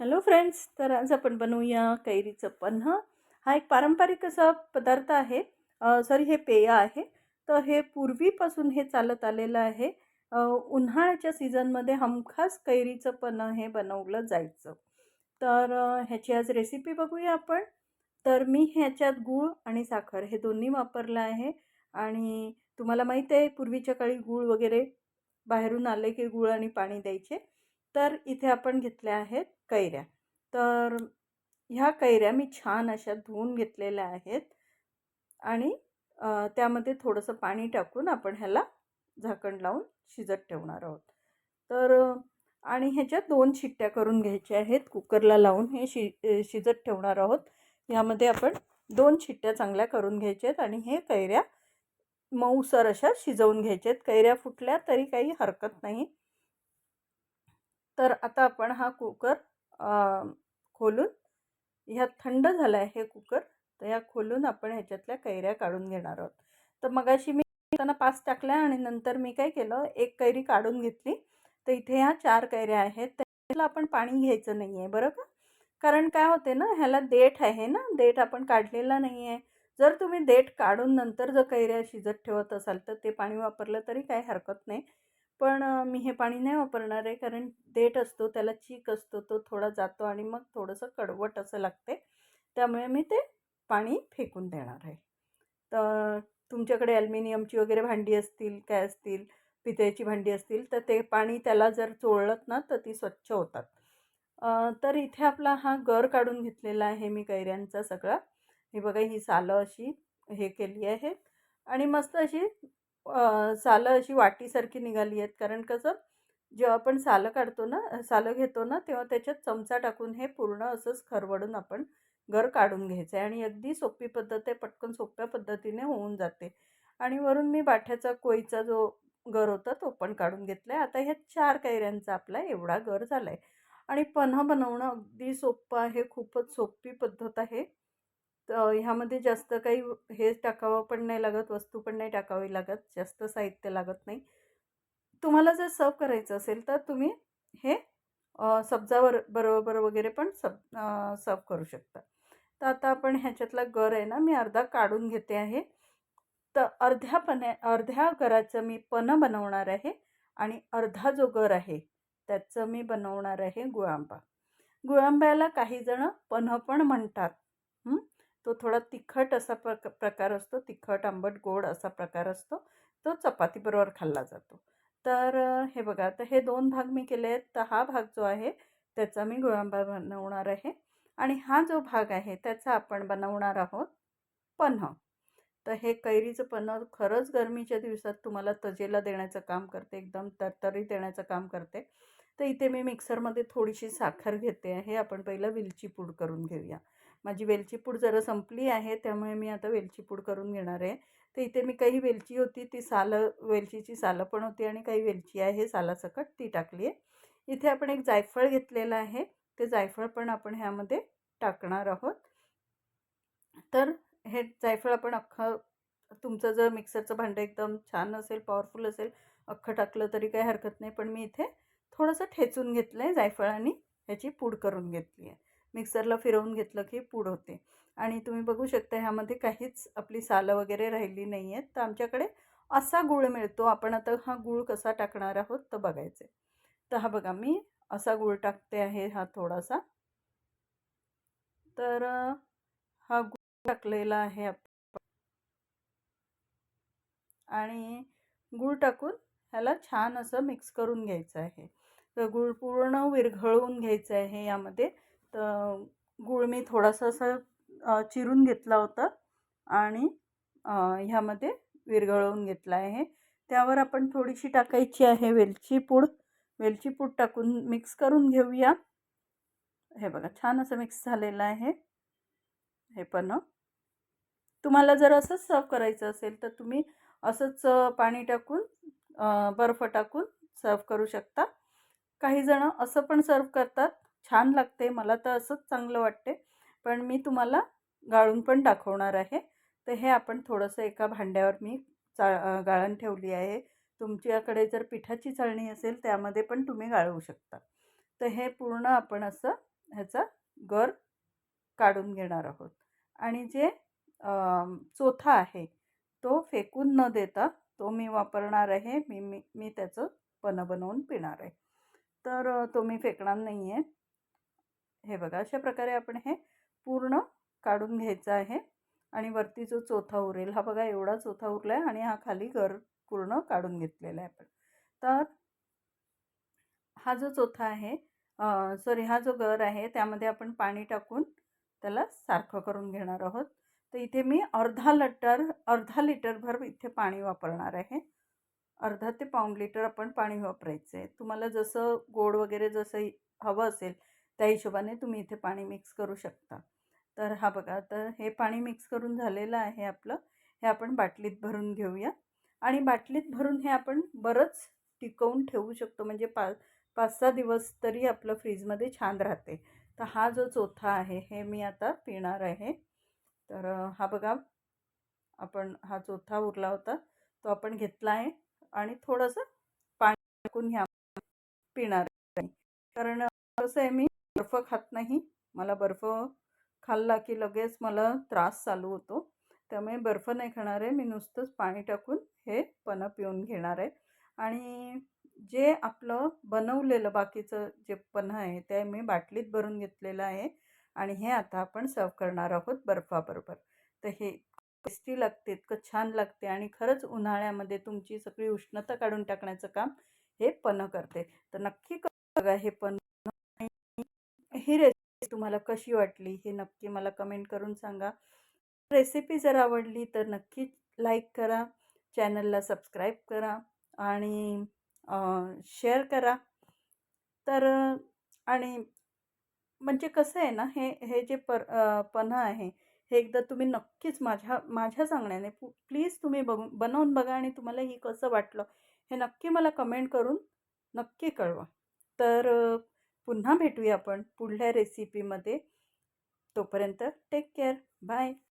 Hello friends तर आज आपण बनवूया कैरीचं पन्ह हा. एक पारंपरिक असा पदार्थ आहे. सॉरी हे पेय आहे. तर हे पूर्वीपासून हे चालत आलेलं आहे. उन्हाळ्याच्या सीझनमध्ये हमखास कैरीचं पन्ह हे बनवलं जायचं. तर ह्याची आज रेसिपी बघूया आपण. तर मी ह्याच्यात गूळ आणि साखर हे दोन्ही वापरलं आहे. आणि तुम्हाला माहीत आहे पूर्वीच्या काळी गूळ वगैरे बाहेरून आले की गूळ आणि पाणी द्यायचे. तर इथे आपण घेतल्या आहेत कैऱ्या. तर ह्या कैऱ्या मी छान अशा धुवून घेतलेल्या आहेत आणि त्यामध्ये थोडंसं पाणी टाकून आपण ह्याला झाकण लावून शिजत ठेवणार आहोत. तर आणि ह्याच्या दोन शिट्ट्या करून घ्यायच्या आहेत. कुकरला लावून हे शि शिजत ठेवणार आहोत. ह्यामध्ये आपण दोन शिट्ट्या चांगल्या करून घ्यायच्या आहेत आणि हे कैऱ्या मऊसर अशा शिजवून घ्यायच्या आहेत. कैऱ्या फुटल्या तरी काही हरकत नाही. तर आता आपण हा कुकर खोलून ह्या थंड झाला आहे हे कुकर तर ह्या खोलून आपण ह्याच्यातल्या कैऱ्या काढून घेणार आहोत. तर मगाशी मी त्यांना पाच टाकल्या आणि नंतर मी काय केलं एक कैरी काढून घेतली. तर इथे ह्या चार कैऱ्या आहेत त्याला आपण पाणी घ्यायचं नाही आहे बरं का? कारण काय होते ना ह्याला देठ आहे ना देठ आपण काढलेला नाही आहे जर तुम्ही देठ काढून नंतर जर कैऱ्या शिजत ठेवत असाल तर ते पाणी वापरलं तरी काही हरकत नाही. पण मी हे पाणी नाही वापरणार आहे कारण देठ असतो त्याला चीक असतो तो थोडा जातो आणि मग थोडंसं कडवट असं लागते. त्यामुळे मी ते पाणी फेकून देणार आहे. तर तुमच्याकडे ॲल्युमिनियमची वगैरे भांडी असतील काय असतील पितळेची भांडी असतील तर ते पाणी त्याला जर चोळलं ना तर ती स्वच्छ होतात. तर इथे आपला हा गर काढून घेतलेला आहे मी कैऱ्यांचा सगळा. हे बघा ही सालं अशी हे केली आहेत. आणि मस्त अशी सालं अशी वाटीसारखी निघाली आहेत. कारण कसं जेव्हा आपण सालं काढतो ना सालं घेतो ना तेव्हा त्याच्यात चमचा टाकून हे पूर्ण असंच खरवडून आपण घर काढून घ्यायचं आहे. आणि अगदी सोपी पद्धत आहे पटकन सोप्या पद्धतीने होऊन जाते. आणि वरून मी बाठ्याचा कोईचा जो गर होता तो पण काढून घेतला आहे आता ह्या चार कैऱ्यांचा आपला एवढा गर झाला आहे आणि पन्हा बनवणं अगदी सोपं आहे. खूपच सोपी पद्धत आहे. तर ह्यामध्ये जास्त काही हे टाकावं पण नाही लागत वस्तू पण नाही टाकावी लागत जास्त साहित्य लागत नाही. तुम्हाला जर सर्व करायचं असेल तर तुम्ही हे सब्जावर बरोबर वगैरे पण सब सर्व करू शकता. तर आता आपण ह्याच्यातला गर आहे ना मी अर्धा काढून घेते आहे. तर अर्ध्या पण्या अर्ध्या गराचं मी पनं बनवणार आहे आणि अर्धा जो गर आहे त्याचं मी बनवणार आहे गुळांबा. गुळांब्याला काही जण पन्ह पण म्हणतात. तो थोडा तिखट असा प्रक प्रकार असतो तिखट आंबट गोड असा प्रकार असतो तो चपातीबरोबर खाल्ला जातो. तर हे बघा तर हे दोन भाग मी केले आहेत. तर हा भाग जो आहे त्याचा मी गुळांबा बनवणार आहे. आणि हा जो भाग आहे त्याचा आपण बनवणार आहोत पन्ह. तर हे कैरीचं पन्ह खरंच गरमीच्या दिवसात तुम्हाला तजेला देण्याचं काम करते एकदम तरतरी देण्याचं काम करते. तर इथे मी मिक्सरमध्ये थोडीशी साखर घेते आहे. आपण पहिलं विलची पूड करून घेऊया. माझी वेलची पूड जरा संपली आहे त्यामुळे मी आता वेलची पूड करून घेणार आहे. तर इथे मी काही वेलची होती ती सालं वेलचीची सालं पण होती आणि काही वेलची आहे सालासकट ती टाकली आहे. इथे आपण एक जायफळ घेतलेलं आहे ते जायफळ पण आपण ह्यामध्ये टाकणार आहोत. तर हे जायफळ आपण अख्खं तुमचं जर मिक्सरचं भांडं एकदम छान असेल पॉवरफुल असेल अख्खं टाकलं तरी काही हरकत नाही पण मी इथे थोडंसं ठेचून घेतलं आहे जायफळ आणि ह्याची पूड करून घेतली आहे. मिक्सरला फिरवून घेतलं की पूड होते. आणि तुम्ही बघू शकता ह्यामध्ये काहीच आपली सालं वगैरे राहिली नाही आहेत तर आमच्याकडे असा गूळ मिळतो. आपण आता हा गूळ कसा टाकणार आहोत तर बघायचं तर हा बघा मी असा गूळ टाकते आहे हा थोडासा. तर हा गूळ टाकलेला आहे आणि गूळ टाकून ह्याला छान असं मिक्स करून घ्यायचं आहे. तर गूळ पूर्ण विरघळवून घ्यायचं आहे यामध्ये. तर गूळ मी थोडासा असं चिरून घेतला होता आणि ह्यामध्ये विरघळवून घेतला आहे. त्यावर आपण थोडीशी टाकायची आहे वेलची पूड. वेलची पूड टाकून मिक्स करून घेऊया. हे बघा छान असं मिक्स झालेलं आहे. हे पण. तुम्हाला जर असंच सर्व करायचं असेल तर तुम्ही असंच पाणी टाकून बर्फ टाकून सर्व करू शकता. काही जणं असं पण सर्व करतात. छान लागते मला तर असंच चांगलं वाटते पण मी तुम्हाला गाळून पण दाखवणार आहे. तर हे आपण थोडंसं एका भांड्यावर मी चा गाळण ठेवली आहे. तुमच्याकडे जर पिठाची चाळणी असेल त्यामध्ये पण तुम्ही गाळवू शकता. तर हे पूर्ण आपण असं ह्याचा गर काढून घेणार आहोत. आणि जे चोथा आहे तो फेकून न देता तो मी वापरणार आहे. मी मी मी त्याचं पण बनवून पिणार आहे. तर तो मी फेकणार नाही आहे हे बघा अशा प्रकारे आपण हे पूर्ण काढून घ्यायचं आहे. आणि वरती जो चोथा उरेल हा बघा एवढा चोथा उरला आहे आणि हा खाली गर पूर्ण काढून घेतलेला आहे आपण. तर हा जो चोथा आहे सॉरी हा जो गर आहे त्यामध्ये आपण पाणी टाकून त्याला सारखं करून घेणार आहोत. तर इथे मी अर्धा लिटर अर्धा लिटरभर इथे पाणी वापरणार आहे. अर्धा ते पाऊण लिटर आपण पाणी वापरायचं आहे तुम्हाला जसं गोड वगैरे जसं हवं असेल त्या हिशोबाने तुम्ही इथे पाणी मिक्स करू शकता. तर हा बघा तर हे पाणी मिक्स करून झालेलं आहे आपलं. हे आपण बाटलीत भरून घेऊया. आणि बाटलीत भरून हे आपण बरंच टिकवून ठेवू शकतो. म्हणजे पा पाच सहा दिवस तरी आपलं फ्रीजमध्ये छान राहते. तर हा जो चोथा आहे हे मी आता पिणार आहे. तर हा बघा आपण हा चोथा उरला होता. तो आपण घेतला आहे. आणि थोडंसं पाणी टाकून ह्या पिणार आहे. कारण कसं आहे मी बर्फ खात नाही. मला बर्फ खाल्ला की लगेच मला त्रास चालू होतो. त्यामुळे बर्फ नाही खाणार. आहे मी नुसतंच पाणी टाकून हे पन्हं पिऊन घेणार आहे. आणि जे आपलं बनवलेलं बाकीचं जे पन्ह आहे ते मी बाटलीत भरून घेतलेलं आहे. आणि हे आता आपण सर्व करणार आहोत बर्फाबरोबर. तर हे टेस्टी लागते इतकं छान लागते आणि खरंच उन्हाळ्यामध्ये तुमची सगळी उष्णता काढून टाकण्याचं काम हे पणं करते. तर नक्की बघा हे पण ही रेसिपी तुम्हाला कशी वाटली हे नक्की मला कमेंट करून सांगा. रेसिपी जर आवडली तर नक्की लाईक करा चॅनलला सबस्क्राईब करा आणि शेअर करा. तर आणि म्हणजे कसं आहे ना हे हे जे पर पन्हा आहे हे एकदा तुम्ही नक्कीच माझ्या माझ्या सांगण्याने प्लीज तुम्ही बघून बनवून बघा आणि तुम्हाला ही कसं वाटलं हे नक्की मला कमेंट करून नक्की कळवा. तर पुन्हा भेटूया आपण पुढल्या रेसिपीमध्ये तोपर्यंत टेक केअर बाय